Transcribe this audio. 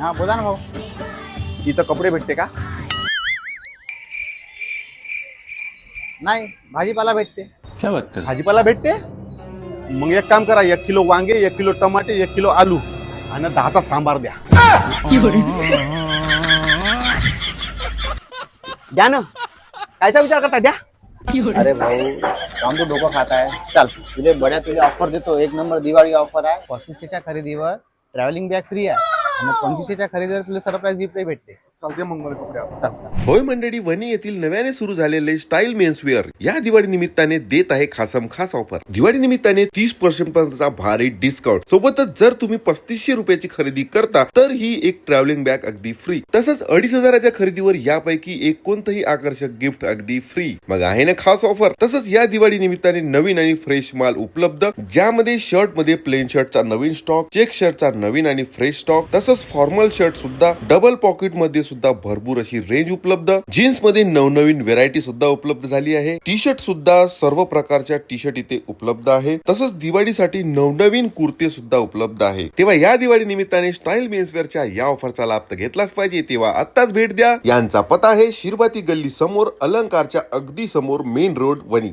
हा बोला ना भाऊ. इथं कपडे भेटते का? नाही भाजीपाला भेटते. क्या बात कर भाजीपाला भेटते. मग एक काम करा एक किलो वांगे एक किलो टमाटे एक किलो आलू आणि दहाचा सांबार द्या. द्या ना. कायचा विचार करता द्या. अरे भाऊ काम तू डोकं खात आहे चल तुझे बड्या तुझे ऑफर देतो. एक नंबर दिवाळी ऑफर आहे. पस्तीसच्या खरेदीवर ट्रॅव्हलिंग बॅग फ्री आहे. आणि पंचवीसच्या खरेदीवर तुला सरप्राईज गिफ्ट भेटते. चालते मग मला कपडे आता. होय मंडळी वणी येथील नव्याने सुरू झालेले स्टाईल मेन्सवेअर या दिवाळी निमित्ताने देत आहे खासम खास ऑफर दिवाळी निमित्ताने तीस पर्सेंट पर्यंतचा भारी डिस्काउंट सोबतच जर तुम्ही पस्तीसशे रुपयाची खरेदी करता तर ही एक ट्रॅव्हलिंग बॅग अगदी फ्री तसंच अडीच हजाराच्या खरेदीवर यापैकी एक कोणतंही आकर्षक गिफ्ट अगदी फ्री मग आहे ना खास ऑफर तसंच या दिवाळी निमित्ताने नवीन आणि फ्रेश माल उपलब्ध ज्यामध्ये शर्टमध्ये प्लेन शर्टचा नवीन स्टॉक चेक शर्टचा नवीन आणि फ्रेश स्टॉक तसंच फॉर्मल शर्ट सुद्धा डबल पॉकेटमध्ये सुद्धा भरपूर अशी रेंज उपलब्ध. जीन्समध्ये नवनवीन व्हेरायटी सुद्धा उपलब्ध झाली आहे. टी शर्ट सुद्धा सर्व प्रकारच्या टी शर्ट इथे उपलब्ध आहे. तसंच दिवाळीसाठी नवनवीन कुर्ते सुद्धा उपलब्ध आहे. तेव्हा या दिवाळी निमित्ताने स्टाईल मेन्सवेअरच्या या ऑफरचा लाभ तर घेतलाच पाहिजे. तेव्हा आत्ताच भेट द्या. यांचा पता आहे शिरबाती गल्ली समोर अलंकारच्या अगदी समोर मेन रोड वणी.